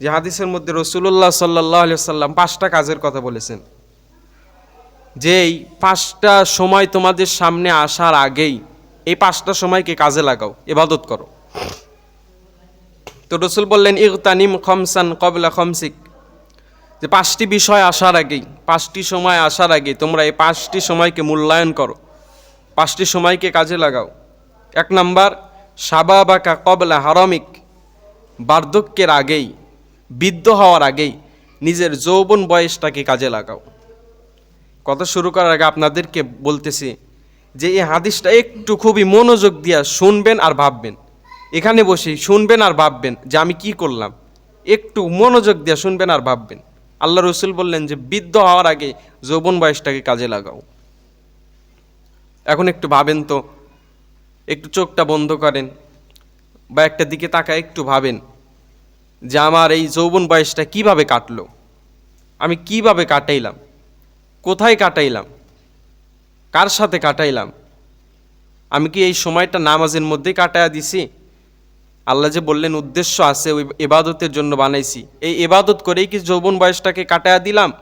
যে হাদিসের মধ্যে রসুল্লাহ সাল্লাহ সাল্লাম পাঁচটা কাজের কথা বলেছেন। যে এই পাঁচটা সময় তোমাদের সামনে আসার আগেই এই পাঁচটা সময়কে কাজে লাগাও এবাদত করো। তো রসুল বললেন, ইগতানিম খমসান কবলা খমসিক। যে পাঁচটি বিষয় আসার আগেই, পাঁচটি সময় আসার আগে তোমরা এই পাঁচটি সময়কে মূল্যায়ন করো। পাঁচটি সময়কে কাজে লাগাও। এক নাম্বার, সাবাবাকা কবলা হারমিক, বার্ধক্যের আগেই বৃদ্ধ হওয়ার আগেই নিজের যৌবন বয়সটাকে কাজে লাগাও। কথা শুরু করার আগে আপনাদেরকে বলতেছি যে এই হাদিসটা একটু খুবই মনোযোগ দিয়া শুনবেন আর ভাববেন। এখানে বসে শুনবেন আর ভাববেন যে আমি কি করলাম। একটু মনোযোগ দিয়া শুনবেন আর ভাববেন। আল্লাহ রসুল বললেন যে বৃদ্ধ হওয়ার আগে যৌবন বয়সটাকে কাজে লাগাও। এখন একটু ভাবেন তো, একটু চোখটা বন্ধ করেন বা একটা দিকে তাকায় একটু ভাবেন। যে আমার এই যৌবন বয়সটা কীভাবে কাটলো? আমি কীভাবে কাটাইলাম? কোথায় কাটাইলাম? কার সাথে কাটাইলাম? আমি কি এই সময়টা নামাজের মধ্যেই কাটায়া দিছি? আল্লাহ যে বললেন, উদ্দেশ্য আছে, ওই এবাদতের জন্য বানাইছি। এই এবাদত করেই কি যৌবন বয়সটাকে কাটায়া দিলাম?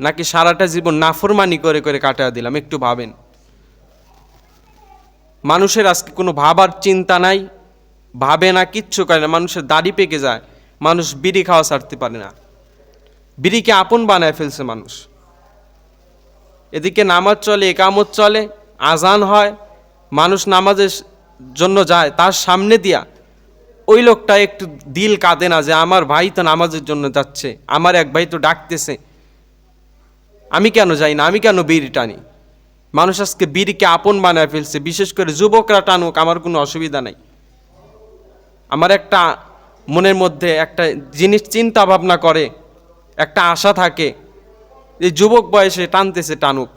নাকি সারাটা জীবন নাফরমানি করে করে কাটায়া দিলাম? একটু ভাবেন। মানুষের আজকে কোনো ভাবার চিন্তা নাই। ভাবে না, কিচ্ছু করে না। মানুষের দাড়ি পেকে যায়। মানুষ বিড়ি খাওয়া ছাড়তে পারে না। বিড়িকে আপন বানায় ফেলছে মানুষ। এদিকে নামাজ চলে, একামত চলে, আজান হয়। মানুষ নামাজের জন্য যায়। তার সামনে দিয়া ওই লোকটা একটু দিল কাঁদে না যে, আমার ভাই তো নামাজের জন্য যাচ্ছে। আমার এক ভাই তো ডাকতেছে। আমি কেন যাই না? আমি কেন বিড়ি টানি? মানুষ আজকে বিড়িকে আপন বানায় ফেলছে। বিশেষ করে যুবকরা টানুক, আমার কোনো অসুবিধা নাই। আমার একটা মনের মধ্যে একটা জিনিস চিন্তা ভাবনা করে, একটা আশা থাকে এই যুবক বয়সে টানতেছে টানুক।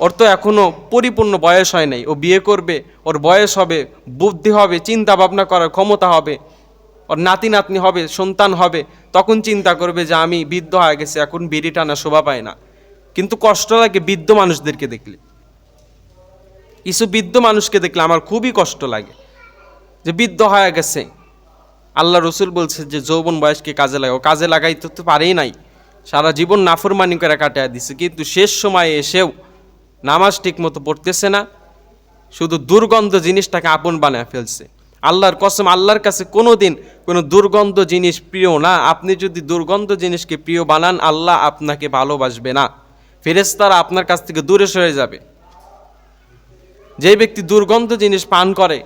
ওর তো এখনও পরিপূর্ণ বয়স হয় নাই, ও বিয়ে করবে, ওর বয়স হবে, বুদ্ধি হবে, চিন্তা ভাবনা করার ক্ষমতা হবে, ওর নাতি নাতনি হবে, সন্তান হবে, তখন চিন্তা করবে যে আমি বৃদ্ধ হয়ে গেছে, এখন বিড়ি টানা শোভা পায় না। কিন্তু কষ্ট লাগে বৃদ্ধ মানুষদেরকে দেখলে। কিছু বৃদ্ধ মানুষকে দেখলে আমার খুবই কষ্ট লাগে। যে বৃদ্ধ হয়ে গেছে। আল্লাহ রসুল বলছে যে যৌবন বয়সকে কাজে লাগাও। কাজে লাগাইতে তো পারেই নাই। সারা জীবন নাফরমানি করে কাটিয়ে দিছে। কিন্তু শেষ সময়ে এসেও নামাজ ঠিক মতো পড়তেছে না। শুধু দুর্গন্ধ জিনিসটাকে আপন বানায় ফেলছে। আল্লাহর কসম, আল্লাহর কাছে কোনো দিন কোনো দুর্গন্ধ জিনিস প্রিয় না। আপনি যদি দুর্গন্ধ জিনিসকে প্রিয় বানান, আল্লাহ আপনাকে ভালোবাসবে না। ফেরেস্তারা আপনার কাছ থেকে দূরে সরে যাবে। যে ব্যক্তি দুর্গন্ধ জিনিস পান করে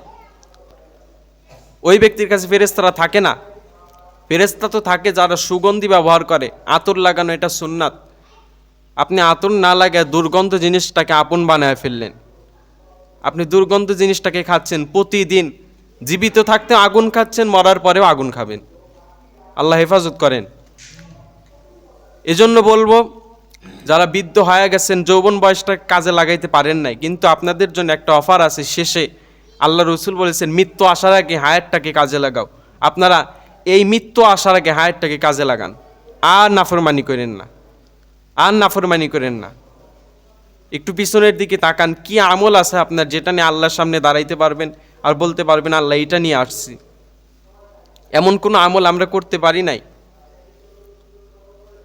ওই ব্যক্তির কাছে ফেরেস্তারা থাকে না। ফেরেস্তা তো থাকে যারা সুগন্ধি ব্যবহার করে, আতর লাগানো এটা সুন্নাত। আপনি আতর না লাগায় দুর্গন্ধ জিনিসটাকে আপন বানায় ফেললেন। আপনি দুর্গন্ধ জিনিসটাকে খাচ্ছেন প্রতিদিন। জীবিত থাকতে আগুন খাচ্ছেন, মরার পরেও আগুন খাবেন। আল্লাহ হেফাজত করেন। এজন্য বলব, যারা বৃদ্ধ হয়ে গেছেন, যৌবন বয়সটা কাজে লাগাইতে পারেন নাই, কিন্তু আপনাদের জন্য একটা অফার আছে শেষে। আল্লাহ রসুল বলেছেন, মৃত্যু আসার আগে হায়ারটাকে কাজে লাগাও। আপনারা এই মৃত্যু আসার আগে হায়ারটাকে কাজে লাগান। আর নাফরমানি করেন না। আর নাফরমানি করেন না। একটু পিছনের দিকে তাকান, কি আমল আছে আপনার যেটা নিয়ে আল্লাহর সামনে দাঁড়াইতে পারবেন আর বলতে পারবেন, আল্লাহ, এটা নিয়ে আসছি। এমন কোনো আমল আমরা করতে পারি নাই।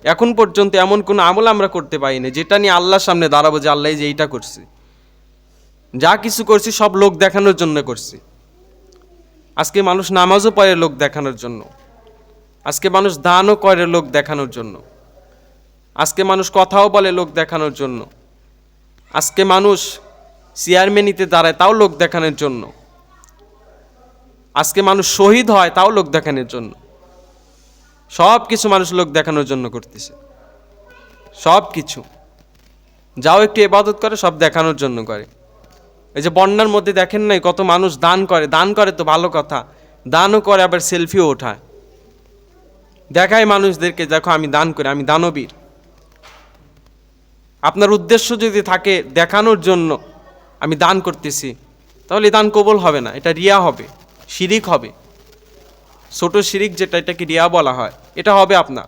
এখন পর্যন্ত এমন কোনো আমল আমরা করতে পারি না যেটা নিয়ে আল্লাহর সামনে দাঁড়াবো যে, আল্লাহ যে এইটা করছি। যা কিছু করছি, সব লোক দেখানোর জন্য করছি। আজকে মানুষ নামাজও পড়ে লোক দেখানোর জন্য। আজকে মানুষ দানও করে লোক দেখানোর জন্য। আজকে মানুষ কথাও বলে লোক দেখানোর জন্য। আজকে মানুষ চেয়ারম্যানিতে দাঁড়ায়, তাও লোক দেখানোর জন্য। আজকে মানুষ শহীদ হয়, তাও লোক দেখানোর জন্য। সব কিছু মানুষ লোক দেখানোর জন্য করতেছে। সব কিছু। যাও একটু এবাদত করে, সব দেখানোর জন্য করে। এই যে বন্যার মধ্যে দেখেন নাই কত মানুষ দান করে দান করে তো ভালো কথা, দানও করে, আবার সেলফিও ওঠায়। দেখায় মানুষদেরকে, দেখো আমি দান করি, আমি দানবীর। আপনার উদ্দেশ্য যদি থাকে দেখানোর জন্য আমি দান করতেছি, তাহলে দান কবল হবে না, এটা রিয়া হবে, শিরিক হবে। ছোট শিরিক যেটা, এটাকে রিয়া বলা হয়, এটা হবে আপনার।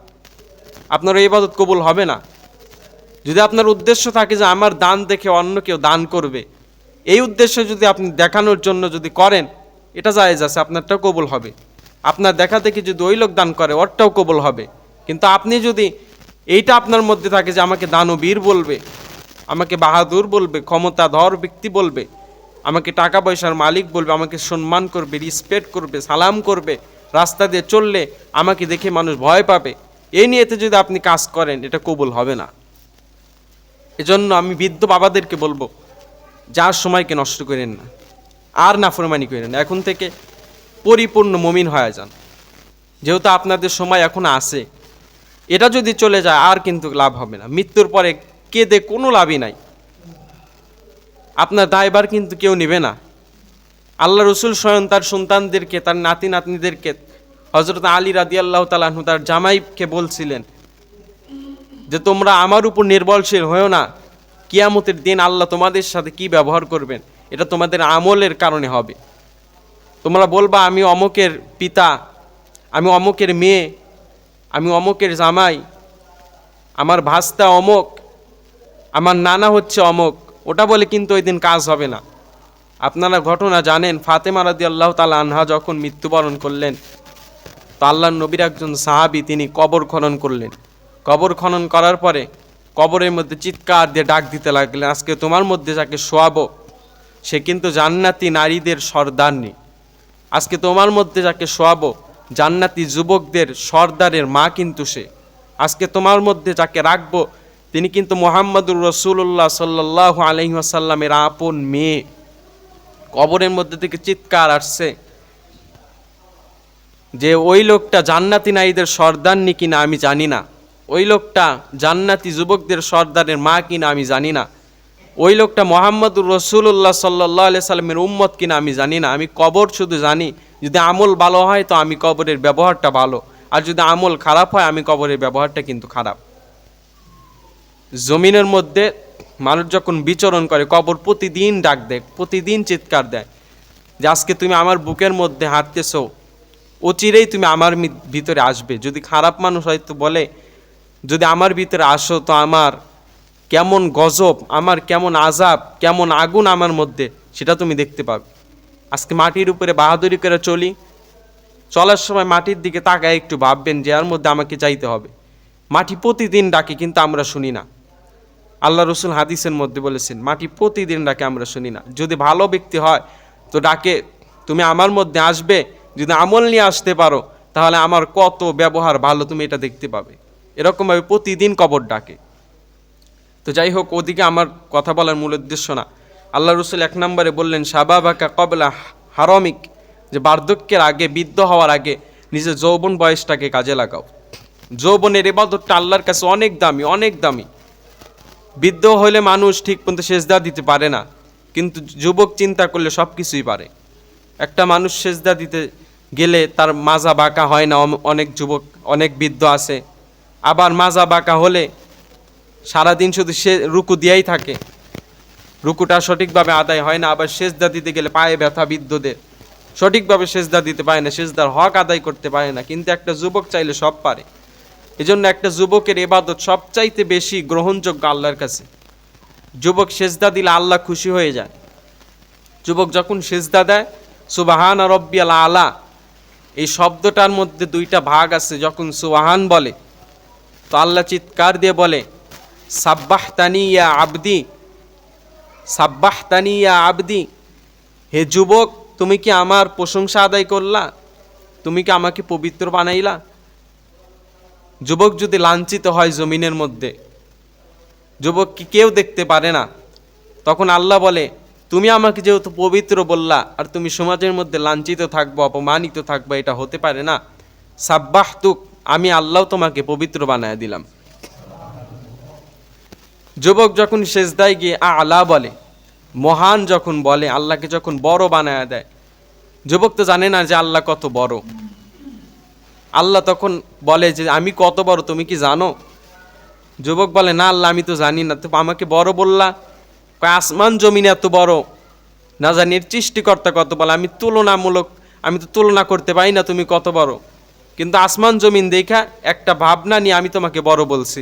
আপনার এই ইবাদত কবুল হবে না। যদি আপনার উদ্দেশ্য থাকে যে আমার দান দেখে অন্য কেউ দান করবে এই উদ্দেশ্যে যদি আপনি দেখানোর জন্য যদি করেন, এটা জায়েজ আছে, আপনারটাও কবুল হবে। আপনার দেখা দেখি যদি ওই লোক দান করে, ওরটাও কবল হবে। কিন্তু আপনি যদি এইটা আপনার মধ্যে থাকে যে আমাকে দানবীর বলবে, আমাকে বাহাদুর বলবে, ক্ষমতাধর ব্যক্তি বলবে, আমাকে টাকা পয়সার মালিক বলবে, আমাকে সম্মান করবে রিসপেক্ট করবে, সালাম করবে, রাস্তা দিয়ে চললে আমাকে দেখে মানুষ ভয় পাবে, এই নিয়েতে যদি আপনি কাজ করেন, এটা কবুল হবে না। এজন্য আমি বৃদ্ধ বাবাদেরকে বলব যার সময়কে নষ্ট করেন না, আর নাফরমানি করেন না। এখন থেকে পরিপূর্ণ মমিন হয়ে যান। যেহেতু আপনাদের সময় এখন আছে, এটা যদি চলে যায়, আর কিন্তু লাভ হবে না। মৃত্যুর পরে কেঁদে কোনো লাভই নাই। আপনার দায়বার কিন্তু কেউ নেবে না। আল্লাহ রসুল স্বয়ং তার সন্তানদেরকে, তার নাতি নাতনিদেরকে হজরত আলী রাদি আল্লাহ তালাহু তার জামাইকে বলছিলেন যে, তোমরা আমার উপর নির্ভরশীল হয়েও না। কিয়ামতের দিন আল্লাহ তোমাদের সাথে কি ব্যবহার করবেন, এটা তোমাদের আমলের কারণে হবে। তোমরা বলবা, আমি অমকের পিতা, আমি অমকের মেয়ে, আমি অমকের জামাই, আমার ভাস্তা অমক, আমার নানা হচ্ছে অমক, ওটা বলে কিন্তু ওই দিন কাজ হবে না। আপনারা ঘটনা জানেন, ফাতেমা রাদি আল্লাহ তালা আনহা যখন মৃত্যুবরণ করলেন, তো আল্লাহ নবীর একজন সাহাবি তিনি কবর খনন করলেন। কবর খনন করার পরে কবরের মধ্যে চিৎকার দিয়ে ডাক দিতে লাগলেন, আজকে তোমার মধ্যে যাকে শোয়াবো, সে কিন্তু জান্নাতি নারীদের সর্দারনি। আজকে তোমার মধ্যে যাকে শোয়াবো, জান্নাতি যুবকদের সর্দারের মা কিন্তু সে। আজকে তোমার মধ্যে যাকে রাখব, তিনি কিন্তু মোহাম্মদুর রসুল্লাহ সাল্লাহ আলহিহাসাল্লামের আপন মেয়ে। কবরের মধ্যে থেকে চিৎকার আসছে যে, ওই লোকটা জান্নাতি নারীদের সর্দারনি কিনা আমি জানি না। ওই লোকটা জান্নাতি যুবকদের সর্দারের মা কিনা আমি জানি না। ওই লোকটা মোহাম্মদুর রসুল্লাহ সাল্লাহ আলি সাল্লামের উম্মত কিনা আমি জানি না। আমি কবর শুধু জানি, যদি আমল ভালো হয় তো আমি কবরের ব্যবহারটা ভালো, আর যদি আমল খারাপ হয় আমি কবরের ব্যবহারটা কিন্তু খারাপ। জমিনের মধ্যে মানুষ যখন বিচরণ করে, কবর প্রতিদিন ডাক দেয়, প্রতিদিন চিৎকার দেয় যে আজকে তুমি আমার বুকের মধ্যে হাঁটতেছো, অচিরেই তুমি আমার ভিতরে আসবে। যদি খারাপ মানুষ হয়তো বলে যদি আমার ভিতরে আসো, তো আমার কেমন গজব, আমার কেমন আজাব কেমন আগুন আমার মধ্যে, সেটা তুমি দেখতে পাবে। আজকে মাটির উপরে বাহাদুরি করে চলি, চলার সময় মাটির দিকে তাকায় একটু ভাববেন যে এর মধ্যে আমাকে যাইতে হবে। মাটি প্রতিদিন ডাকে কিন্তু আমরা শুনি না। আল্লাহ রসুল হাদিসের মধ্যে বলেছেন, মাটি প্রতিদিন ডাকে আমরা শুনি না। যদি ভালো ব্যক্তি হয়, তো ডাকে, তুমি আমার মধ্যে আসবে, যদি আমল নিয়ে আসতে পারো, তাহলে আমার কত ব্যবহার ভালো তুমি এটা দেখতে পাবে। এরকমভাবে প্রতিদিন কবর ডাকে। তো যাই হোক ওদিকে আমার কথা বলার মূল উদ্দেশ্য না। আল্লাহ রসুল এক নম্বরে বললেন, সাবাবাকা কবলা হারমিক, যে বার্ধক্যের আগে, বৃদ্ধ হওয়ার আগে নিজের যৌবন বয়সটাকে কাজে লাগাও। যৌবনের এবাদতটা আল্লাহর কাছে অনেক দামি অনেক দামি। বৃদ্ধ হলে মানুষ ঠিক পর্যন্ত সেজদা দিতে পারে না, কিন্তু যুবক চিন্তা করলে সব কিছুই পারে। একটা মানুষ সেজদা দিতে গেলে তার মাজা বাঁকা হয় না অনেক যুবক, অনেক বৃদ্ধ আছে। আবার মাজা বাঁকা হলে সারাদিন শুধু সে রুকু দিয়েই থাকে। রুকুটা সঠিকভাবে আদায় হয় না, আবার সেজদা দিতে গেলে পায়ে ব্যথা বৃদ্ধদের। সঠিকভাবে সেজদা দিতে পারে না, সেজদার হক আদায় করতে পারে না, কিন্তু একটা যুবক চাইলে সব পারে। এজন্য একটা যুবকের এবাদত সবচাইতে বেশি গ্রহণযোগ্য আল্লাহর কাছে। যুবক সেজদা দিলে আল্লাহ খুশি হয়ে যায়। যুবক যখন সেজদা দেয় সুবাহান আর রব্বিয়াল আলা, এই শব্দটার মধ্যে দুইটা ভাগ আছে, যখন সুবাহান বলে তো আল্লাহ চিৎকার দিয়ে বলে সাব্বাহ তানিয়া আবদি সাব্বাহ তানিয়া আবদি। হে যুবক, তুমি কি আমার প্রশংসা আদায় করলা? তুমি কি আমাকে পবিত্র বানাইলা? যুবক যদি লাঞ্ছিত হয় জমিনের মধ্যে, যুবক কি কেউ দেখতে পারে না, তখন আল্লাহ বলে, তুমি আমাকে যেহেতু পবিত্র বললা, আর তুমি সমাজের মধ্যে লাঞ্ছিত থাকব, অপমানিত থাকব, এটা হতে পারে না। সাব্বাহ তুক আমি আল্লাহ তোমাকে পবিত্র বানায় দিলাম। যুবক যখন সেজদায় গিয়ে আলা বলে, মহান যখন বলে, আল্লাহকে যখন বড় বানায় দেয়, যুবক তো জানে না যে আল্লাহ কত বড়। আল্লাহ তখন বলে যে, আমি কত বড়, তুমি কি জানো? যুবক বলে, না আল্লাহ, আমি তো জানি না। তো আমাকে বড় বললা আসমান জমিন এত বড়? না জানি সৃষ্টিকর্তা কত বলে? আমি তুলনামূলক, আমি তো তুলনা করতে পারি না তুমি কত বড়। কিন্তু আসমান জমিন দেখা একটা ভাবনা নিয়ে আমি তোমাকে বড় বলছি।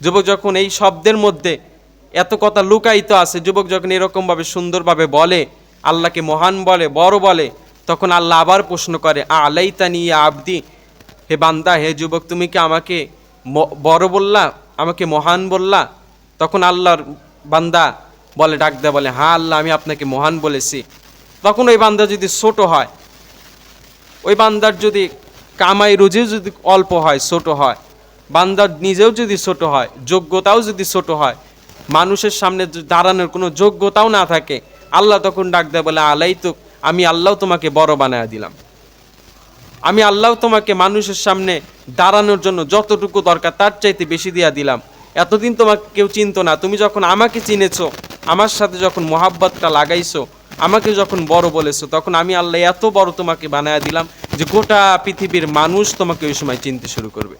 যুবক যখন এই শব্দের মধ্যে এত কথা লুকায়িত আছে, যুবক যখন এরকমভাবে সুন্দরভাবে বলে, আল্লাহকে মহান বলে, বড় বলে, তখন আল্লাহ আবার প্রশ্ন করে আলাইতানি আবদি? হে বান্দা, হে যুবক, তুমি কি আমাকে বড় বললা? আমাকে মহান বললা? তখন আল্লাহর বান্দা বলে, ডাক দেয় বলে হ্যাঁ আল্লাহ, আমি আপনাকে মহান বলেছি। তখন ওই বান্দা যদি ছোট হয়, ওই বান্দার যদি কামাই রুজিও যদি অল্প হয়, ছোট হয়, বান্দার নিজেও যদি ছোট হয়, যোগ্যতাও যদি ছোট হয়, মানুষের সামনে দাঁড়ানোর কোনো যোগ্যতাও না থাকে, আল্লাহ তখন ডাক দেয়, বলে আলাই তো আমি আল্লাহ তোমাকে বড় বানায় দিলাম। আমি আল্লাহ তোমাকে মানুষের সামনে দাঁড়ানোর জন্য যতটুকু দরকার, তার চাইতে বেশি দিয়া দিলাম। এতদিন তোমাকে কেউ চিনতো না। তুমি যখন আমাকে চিনেছো, আমার সাথে যখন মোহাব্বতটা লাগাইছো আমাকে যখন বড় বলেছ, তখন আমি আল্লাহ এত বড় তোমাকে বানায় দিলাম যে গোটা পৃথিবীর মানুষ তোমাকে ওই সময় চিনতে শুরু করবে।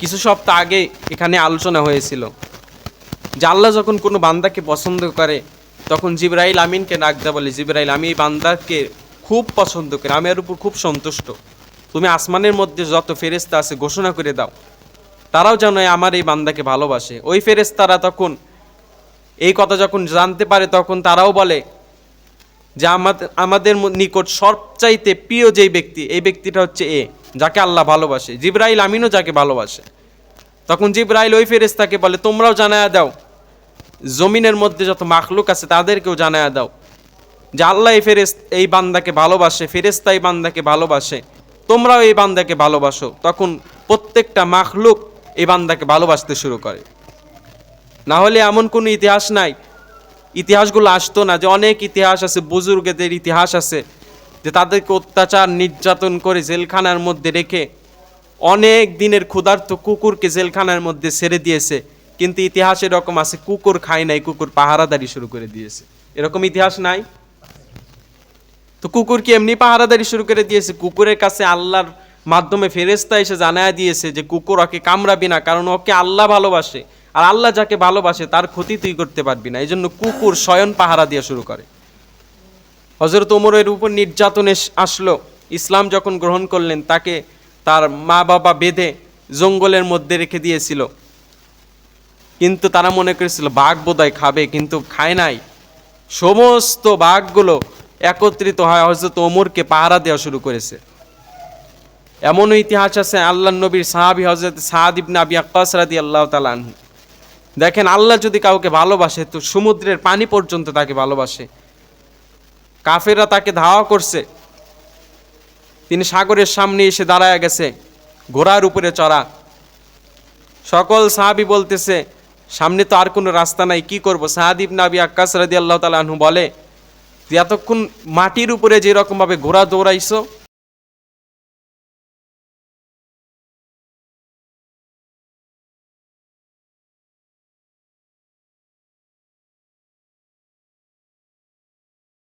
কিছু সপ্তাহ আগে এখানে আলোচনা হয়েছিল যে আল্লাহ যখন কোনো বান্দাকে পছন্দ করে, তখন জিব্রাইল আমিনকে দেয় বলে, জিব্রাইল, আমি এই বান্দাকে খুব পছন্দ করি, আমি এর উপর খুব সন্তুষ্ট। তুমি আসমানের মধ্যে যত ফেরেস্তা আছে, ঘোষণা করে দাও। তারাও যেন আমার এই বান্দাকে ভালোবাসে। ওই ফেরেস্তারা তখন এই কথা যখন জানতে পারে, তখন তারাও বলে যে আমাদের আমাদের নিকট সবচাইতে প্রিয় যেই ব্যক্তি, এই ব্যক্তিটা হচ্ছে এ, যাকে আল্লাহ ভালোবাসে। জিব্রাইল আমিনও যাকে ভালোবাসে। তখন জিব্রাইল ওই ফেরেস্তাকে বলে, তোমরাও জানায়া দাও। জমিনের মধ্যে যত মাখলুক আছে, তাদেরকেও জানায়া দাও যে আল্লাহ এই ফেরেস এই বান্দাকে ভালোবাসে ফেরেস্তা এই বান্দাকে ভালোবাসে। তোমরাও এই বান্দাকে ভালোবাসো। তখন প্রত্যেকটা মাখলুক এই বান্দাকে ভালোবাসতে শুরু করে। না হলে এমন কোনো ইতিহাস নাই। ইতিহাসগুলো আসতো না যে অনেক ইতিহাস আছে, বুজুর্গদের ইতিহাস আছে, যে তাদেরকে অত্যাচার, নির্যাতন করে জেলখানার মধ্যে রেখে অনেক দিনের ক্ষুধার্ত কুকুরকে জেলখানার মধ্যে ছেড়ে দিয়েছে। কিন্তু ইতিহাস এরকম আছে, কুকুর খায় নাই, কুকুর পাহারাদারি শুরু করে দিয়েছে। এরকম ইতিহাস নাই? তো কুকুর কি এমনি পাহারাদারি শুরু করে দিয়েছে? কুকুরের কাছে আল্লাহর মাধ্যমে ফেরেস্তা এসে জানায় দিয়েছে যে কুকুর ওকে কামড়াবি না, কারণ ওকে আল্লাহ ভালোবাসে। আর আল্লাহ যাকে ভালোবাসে, তার ক্ষতি তুই করতে পারবি না। এই জন্য কুকুর শয়ন পাহারা দিয়ে শুরু করে। হজরত ওমরের উপর নির্যাতন আসলো। ইসলাম যখন গ্রহণ করলেন, তাকে তার মা বাবা বেঁধে জঙ্গলের মধ্যে রেখে দিয়েছিল। কিন্তু তারা মনে করেছিল, বাঘ বোধহয় খাবে। কিন্তু খায় নাই। সমস্ত বাঘগুলো একত্রিত হয় হজরত ওমরকে পাহারা দেওয়া শুরু করেছে। এমনও ইতিহাস আছে আল্লাহ নবীর সাহাবি হজরত সাহাদ ইবনে আবি আল্লাহ তালানহু দেখেন আল্লাহ যদি কাউকে ভালোবাসে, তো সমুদ্রের পানি পর্যন্ত তাকে ভালোবাসে। কাফেরা তাকে ধাওয়া করছে। তিনি সাগরের সামনে এসে দাঁড়ায় গেছে, ঘোড়ার উপরে চড়া। সকল সাহাবি বলতেছে, সামনে তো আর কোনো রাস্তা নাই, কি করব? সাহাদিব নাবি আক্কাস রাদি আল্লাহ তালাহু বলে যে এতক্ষণ মাটির উপরে যেরকমভাবে ঘোড়া দৌড়াইছো